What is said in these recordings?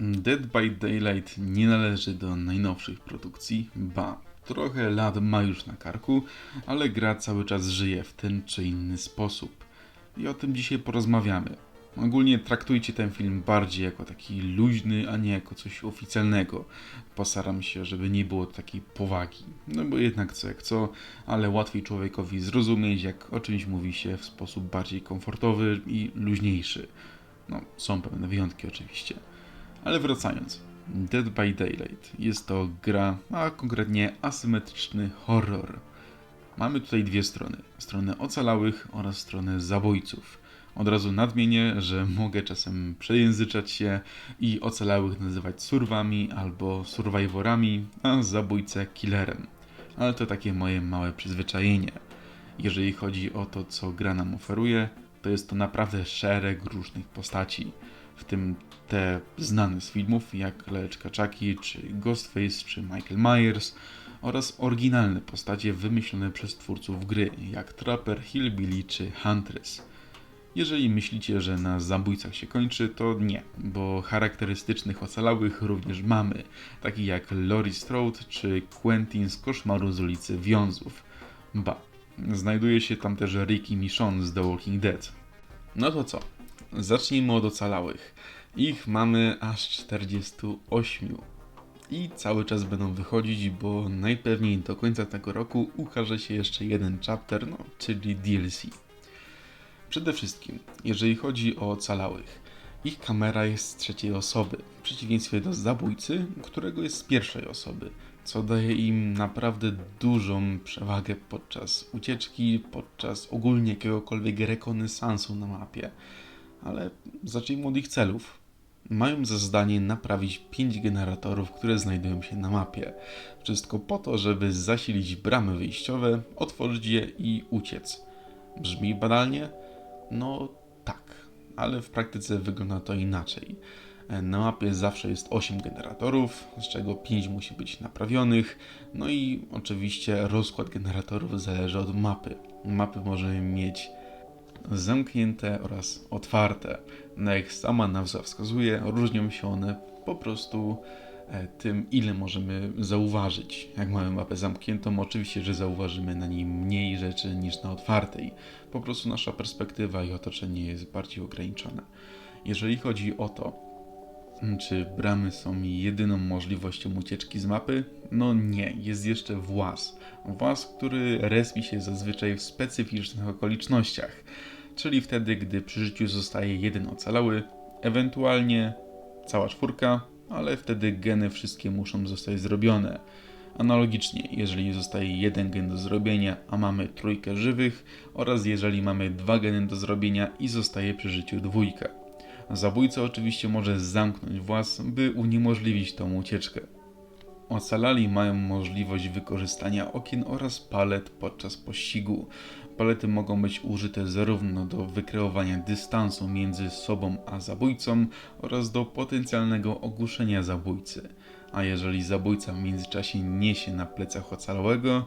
Dead by Daylight nie należy do najnowszych produkcji, ba, trochę lat ma już na karku, ale gra cały czas żyje w ten czy inny sposób. I o tym dzisiaj porozmawiamy. Ogólnie traktujcie ten film bardziej jako taki luźny, a nie jako coś oficjalnego. Postaram się, żeby nie było takiej powagi. No bo jednak co jak co, ale łatwiej człowiekowi zrozumieć, jak o czymś mówi się w sposób bardziej komfortowy i luźniejszy. No, są pewne wyjątki oczywiście. Ale wracając. Dead by Daylight jest to gra, a konkretnie asymetryczny horror. Mamy tutaj dwie strony: stronę ocalałych oraz stronę zabójców. Od razu nadmienię, że mogę czasem przejęzyczać się i ocalałych nazywać surwami albo survivorami, a zabójcę killerem. Ale to takie moje małe przyzwyczajenie. Jeżeli chodzi o to, co gra nam oferuje, to jest to naprawdę szereg różnych postaci, w tym te znane z filmów jak Lecz Kaczaki, czy Ghostface, czy Michael Myers oraz oryginalne postacie wymyślone przez twórców gry jak Trapper, Hillbilly czy Huntress. Jeżeli myślicie, że na zabójcach się kończy, to nie, bo charakterystycznych ocalałych również mamy, takich jak Laurie Strode czy Quentin z Koszmaru z ulicy Wiązów. Ba, znajduje się tam też Ricky Michonne z The Walking Dead. No to co? Zacznijmy od ocalałych. Ich mamy aż 48. I cały czas będą wychodzić, bo najpewniej do końca tego roku ukaże się jeszcze jeden chapter, no, czyli DLC. Przede wszystkim, jeżeli chodzi o ocalałych, ich kamera jest z trzeciej osoby, w przeciwieństwie do zabójcy, którego jest z pierwszej osoby, co daje im naprawdę dużą przewagę podczas ucieczki, podczas ogólnie jakiegokolwiek rekonesansu na mapie. Ale zacznijmy od ich celów. Mają za zadanie naprawić 5 generatorów, które znajdują się na mapie. Wszystko po to, żeby zasilić bramy wyjściowe, otworzyć je i uciec. Brzmi banalnie? No tak, ale w praktyce wygląda to inaczej. Na mapie zawsze jest 8 generatorów, z czego 5 musi być naprawionych. No i oczywiście rozkład generatorów zależy od mapy. Mapy możemy mieć zamknięte oraz otwarte. Jak sama nazwa wskazuje, różnią się one po prostu e, tym, ile możemy zauważyć. Jak mamy mapę zamkniętą, oczywiście, że zauważymy na niej mniej rzeczy niż na otwartej. Po prostu nasza perspektywa i otoczenie jest bardziej ograniczone. Jeżeli chodzi o to, czy bramy są jedyną możliwością ucieczki z mapy? No nie, jest jeszcze włas. Włas, który respi się zazwyczaj w specyficznych okolicznościach, czyli wtedy, gdy przy życiu zostaje jeden ocalały, ewentualnie cała czwórka, ale wtedy geny wszystkie muszą zostać zrobione. Analogicznie, jeżeli zostaje jeden gen do zrobienia, a mamy trójkę żywych, oraz jeżeli mamy dwa geny do zrobienia i zostaje przy życiu dwójka. Zabójca oczywiście może zamknąć włas, by uniemożliwić tą ucieczkę. Ocalali mają możliwość wykorzystania okien oraz palet podczas pościgu. Palety mogą być użyte zarówno do wykreowania dystansu między sobą a zabójcą oraz do potencjalnego ogłuszenia zabójcy. A jeżeli zabójca w międzyczasie niesie na plecach ocalałego,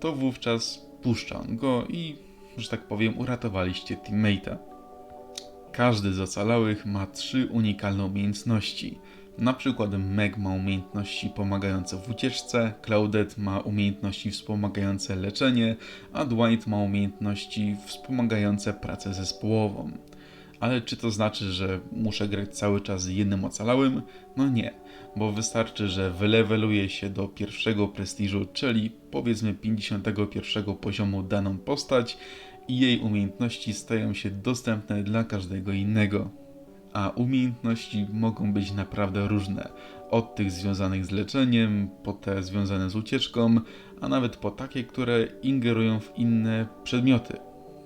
to wówczas puszcza on go i, że tak powiem, uratowaliście teammate'a. Każdy z ocalałych ma trzy unikalne umiejętności. Na przykład Meg ma umiejętności pomagające w ucieczce, Claudette ma umiejętności wspomagające leczenie, a Dwight ma umiejętności wspomagające pracę zespołową. Ale czy to znaczy, że muszę grać cały czas jednym ocalałym? No nie, bo wystarczy, że wyleweluje się do pierwszego prestiżu, czyli powiedzmy 51 poziomu daną postać i jej umiejętności stają się dostępne dla każdego innego. A umiejętności mogą być naprawdę różne. Od tych związanych z leczeniem, po te związane z ucieczką, a nawet po takie, które ingerują w inne przedmioty.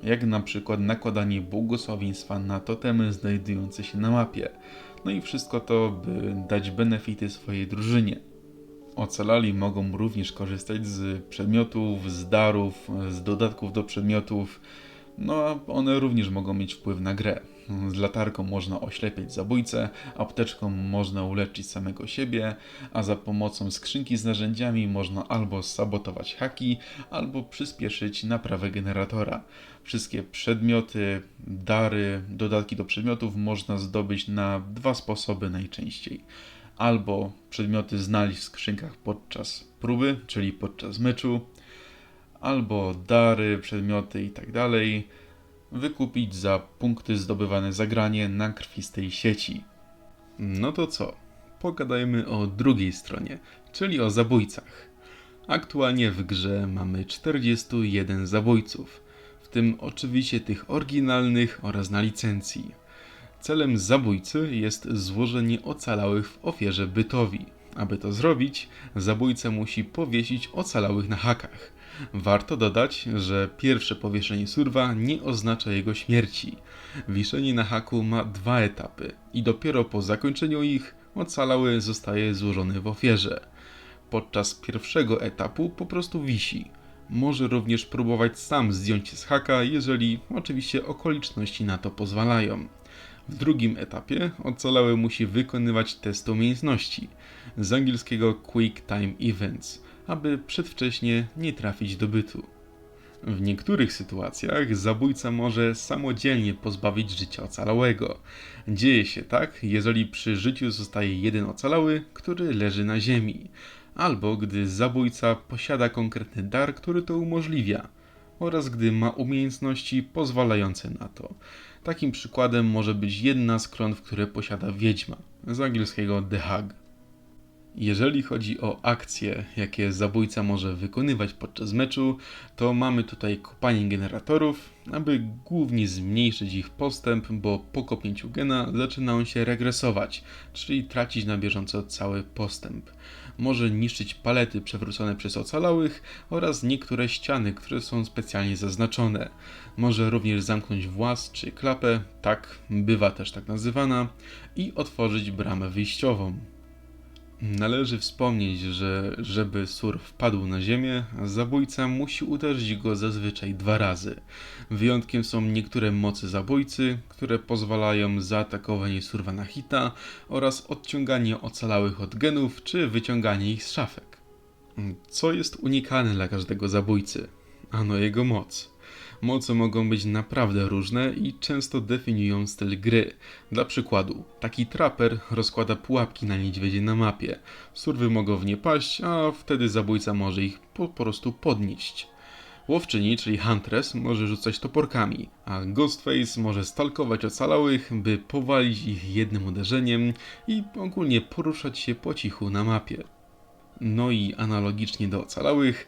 Jak na przykład nakładanie błogosławieństwa na totemy znajdujące się na mapie. No i wszystko to, by dać benefity swojej drużynie. Ocalali mogą również korzystać z przedmiotów, z darów, z dodatków do przedmiotów, no a one również mogą mieć wpływ na grę. Z latarką można oślepiać zabójcę, apteczką można uleczyć samego siebie, a za pomocą skrzynki z narzędziami można albo sabotować haki, albo przyspieszyć naprawę generatora. Wszystkie przedmioty, dary, dodatki do przedmiotów można zdobyć na dwa sposoby najczęściej. Albo przedmioty znaleźć w skrzynkach podczas próby, czyli podczas meczu, albo dary, przedmioty i tak wykupić za punkty zdobywane za granie na krwistej sieci. No to co? Pogadajmy o drugiej stronie, czyli o zabójcach. Aktualnie w grze mamy 41 zabójców, w tym oczywiście tych oryginalnych oraz na licencji. Celem zabójcy jest złożenie ocalałych w ofierze bytowi. Aby to zrobić, zabójca musi powiesić ocalałych na hakach. Warto dodać, że pierwsze powieszenie surwa nie oznacza jego śmierci. Wiszenie na haku ma dwa etapy i dopiero po zakończeniu ich ocalały zostaje złożony w ofierze. Podczas pierwszego etapu po prostu wisi. Może również próbować sam zdjąć się z haka, jeżeli oczywiście okoliczności na to pozwalają. W drugim etapie ocalały musi wykonywać test umiejętności, z angielskiego Quick Time Events, aby przedwcześnie nie trafić do bytu. W niektórych sytuacjach zabójca może samodzielnie pozbawić życia ocalałego. Dzieje się tak, jeżeli przy życiu zostaje jeden ocalały, który leży na ziemi, albo gdy zabójca posiada konkretny dar, który to umożliwia, oraz gdy ma umiejętności pozwalające na to. Takim przykładem może być jedna z klątw, które posiada wiedźma, z angielskiego The Hag. Jeżeli chodzi o akcje, jakie zabójca może wykonywać podczas meczu, to mamy tutaj kopanie generatorów, aby głównie zmniejszyć ich postęp, bo po kopnięciu gena zaczyna on się regresować, czyli tracić na bieżąco cały postęp. Może niszczyć palety przewrócone przez ocalałych oraz niektóre ściany, które są specjalnie zaznaczone. Może również zamknąć włas czy klapę, tak bywa też tak nazywana, i otworzyć bramę wyjściową. Należy wspomnieć, że żeby sur wpadł na ziemię, zabójca musi uderzyć go zazwyczaj dwa razy. Wyjątkiem są niektóre mocy zabójcy, które pozwalają zaatakowanie surwa na hita oraz odciąganie ocalałych od genów czy wyciąganie ich z szafek. Co jest unikalne dla każdego zabójcy? Ano jego moc. Moce mogą być naprawdę różne i często definiują styl gry. Dla przykładu, taki traper rozkłada pułapki na niedźwiedzie na mapie. Surwy mogą w nie paść, a wtedy zabójca może ich po prostu podnieść. Łowczyni, czyli Huntress, może rzucać toporkami, a Ghostface może stalkować ocalałych, by powalić ich jednym uderzeniem i ogólnie poruszać się po cichu na mapie. No i analogicznie do ocalałych,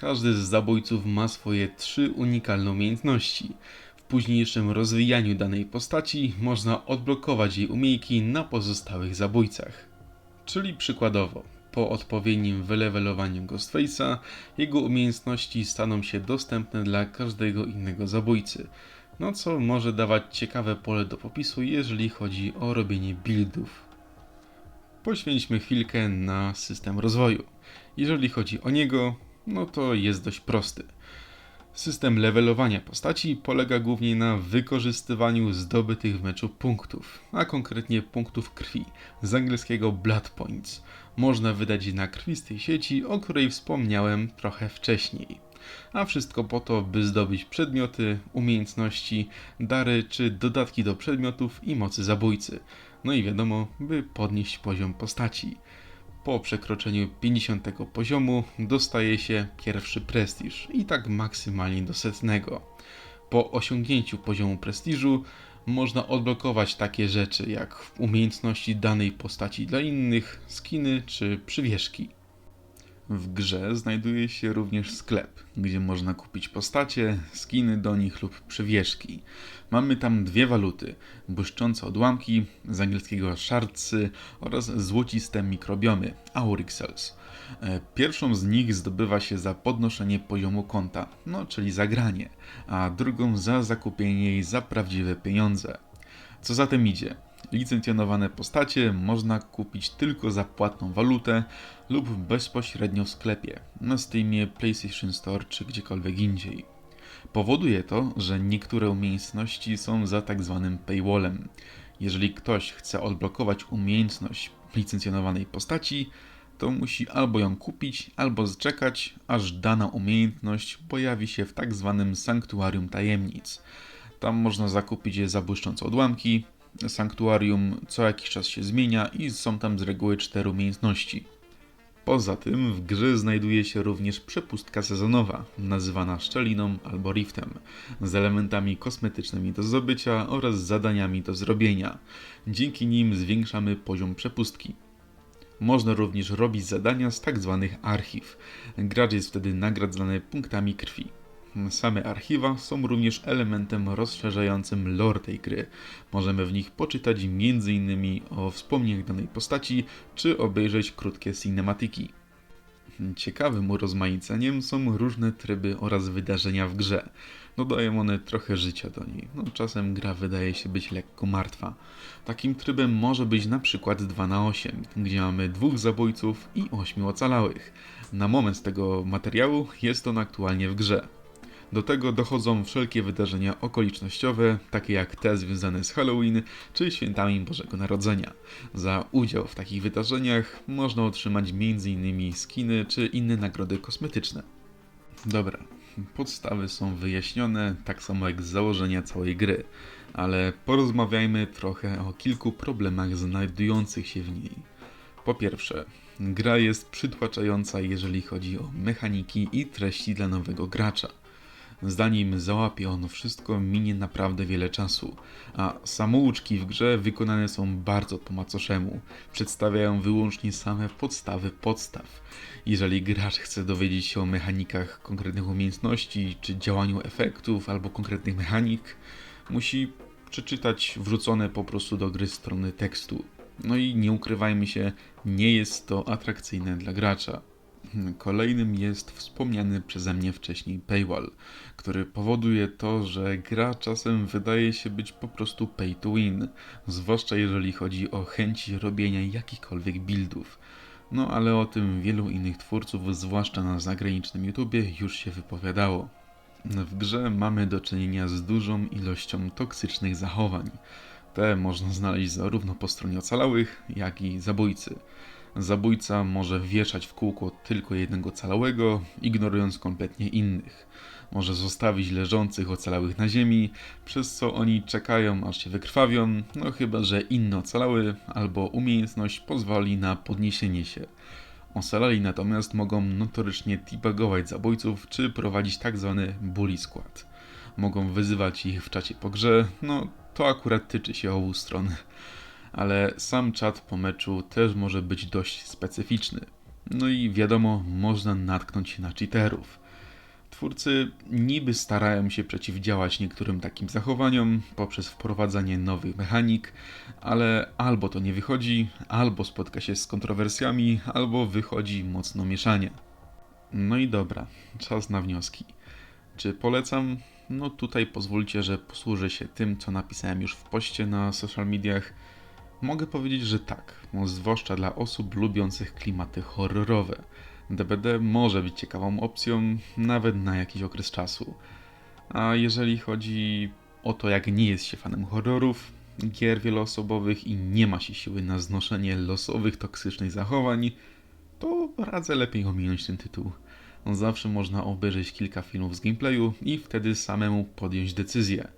każdy z zabójców ma swoje trzy unikalne umiejętności. W późniejszym rozwijaniu danej postaci można odblokować jej umiejki na pozostałych zabójcach. Czyli przykładowo, po odpowiednim wylewelowaniu Ghostface'a, jego umiejętności staną się dostępne dla każdego innego zabójcy, no co może dawać ciekawe pole do popisu, jeżeli chodzi o robienie buildów. Poświęćmy chwilkę na system rozwoju. Jeżeli chodzi o niego, no to jest dość prosty. System levelowania postaci polega głównie na wykorzystywaniu zdobytych w meczu punktów, a konkretnie punktów krwi, z angielskiego blood points. Można wydać je na krwistej sieci, o której wspomniałem trochę wcześniej. A wszystko po to, by zdobyć przedmioty, umiejętności, dary czy dodatki do przedmiotów i mocy zabójcy. No i wiadomo, by podnieść poziom postaci po przekroczeniu 50 poziomu dostaje się pierwszy prestiż i tak maksymalnie do setnego. Po osiągnięciu poziomu prestiżu można odblokować takie rzeczy jak umiejętności danej postaci dla innych, skiny czy przywieszki. W grze znajduje się również sklep, gdzie można kupić postacie, skiny do nich lub przywieszki. Mamy tam dwie waluty: błyszczące odłamki, z angielskiego shardsy oraz złociste mikrobiomy, aurixels. E, pierwszą z nich zdobywa się za podnoszenie poziomu konta, no czyli za granie, a drugą za zakupienie jej za prawdziwe pieniądze. Co za tym idzie? Licencjonowane postacie można kupić tylko za płatną walutę lub bezpośrednio w sklepie, na Steamie, PlayStation Store czy gdziekolwiek indziej. Powoduje to, że niektóre umiejętności są za tak zwanym paywallem. Jeżeli ktoś chce odblokować umiejętność licencjonowanej postaci, to musi albo ją kupić, albo zczekać, aż dana umiejętność pojawi się w tak zwanym sanktuarium tajemnic. Tam można zakupić je za błyszczące odłamki. Sanktuarium co jakiś czas się zmienia i są tam z reguły cztery umiejętności. Poza tym w grze znajduje się również przepustka sezonowa, nazywana szczeliną albo riftem, z elementami kosmetycznymi do zdobycia oraz zadaniami do zrobienia. Dzięki nim zwiększamy poziom przepustki. Można również robić zadania z tak zwanych archiw. Gracz jest wtedy nagradzany punktami krwi. Same archiwa są również elementem rozszerzającym lore tej gry. Możemy w nich poczytać m.in. o wspomnieniach danej postaci, czy obejrzeć krótkie cinematyki. Ciekawym urozmaiceniem są różne tryby oraz wydarzenia w grze. Dodają one trochę życia do niej. No, czasem gra wydaje się być lekko martwa. Takim trybem może być na przykład 2 na 8 gdzie mamy dwóch zabójców i 8 ocalałych. Na moment tego materiału jest on aktualnie w grze. Do tego dochodzą wszelkie wydarzenia okolicznościowe, takie jak te związane z Halloween czy świętami Bożego Narodzenia. Za udział w takich wydarzeniach można otrzymać m.in. skiny czy inne nagrody kosmetyczne. Dobra, podstawy są wyjaśnione, tak samo jak założenia całej gry, ale porozmawiajmy trochę o kilku problemach znajdujących się w niej. Po pierwsze, gra jest przytłaczająca, jeżeli chodzi o mechaniki i treści dla nowego gracza. Zanim załapie on wszystko, minie naprawdę wiele czasu, a samouczki w grze wykonane są bardzo po macoszemu. Przedstawiają wyłącznie same podstawy podstaw. Jeżeli gracz chce dowiedzieć się o mechanikach konkretnych umiejętności, czy działaniu efektów, albo konkretnych mechanik, musi przeczytać wrzucone po prostu do gry strony tekstu. No i nie ukrywajmy się, nie jest to atrakcyjne dla gracza. Kolejnym jest wspomniany przeze mnie wcześniej paywall, który powoduje to, że gra czasem wydaje się być po prostu pay to win, zwłaszcza jeżeli chodzi o chęci robienia jakichkolwiek buildów. No ale o tym wielu innych twórców, zwłaszcza na zagranicznym YouTubie, już się wypowiadało. W grze mamy do czynienia z dużą ilością toksycznych zachowań. Te można znaleźć zarówno po stronie ocalałych, jak i zabójcy. Zabójca może wieszać w kółko tylko jednego ocalałego, ignorując kompletnie innych. Może zostawić leżących ocalałych na ziemi, przez co oni czekają aż się wykrwawią, no chyba że inny ocalały albo umiejętność pozwoli na podniesienie się. Ocalali natomiast mogą notorycznie debugować zabójców czy prowadzić tak zwany bully squad. Mogą wyzywać ich w czacie po grze, no to akurat tyczy się obu stron ale sam czat po meczu też może być dość specyficzny. No i wiadomo, można natknąć się na cheaterów. Twórcy niby starają się przeciwdziałać niektórym takim zachowaniom poprzez wprowadzanie nowych mechanik, ale albo to nie wychodzi, albo spotka się z kontrowersjami, albo wychodzi mocno mieszanie. No i dobra, czas na wnioski. Czy polecam? No tutaj pozwólcie, że posłużę się tym, co napisałem już w poście na social mediach Mogę powiedzieć, że tak, zwłaszcza dla osób lubiących klimaty horrorowe. DBD może być ciekawą opcją, nawet na jakiś okres czasu. A jeżeli chodzi o to, jak nie jest się fanem horrorów, gier wieloosobowych i nie ma się siły na znoszenie losowych, toksycznych zachowań, to radzę lepiej ominąć ten tytuł. Zawsze można obejrzeć kilka filmów z gameplayu i wtedy samemu podjąć decyzję.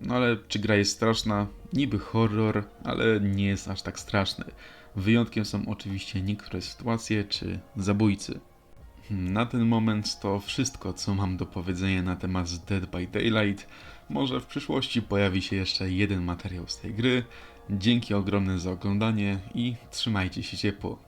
No ale czy gra jest straszna? Niby horror, ale nie jest aż tak straszny. Wyjątkiem są oczywiście niektóre sytuacje czy zabójcy. Na ten moment to wszystko, co mam do powiedzenia na temat Dead by Daylight. Może w przyszłości pojawi się jeszcze jeden materiał z tej gry. Dzięki ogromne za oglądanie i trzymajcie się ciepło.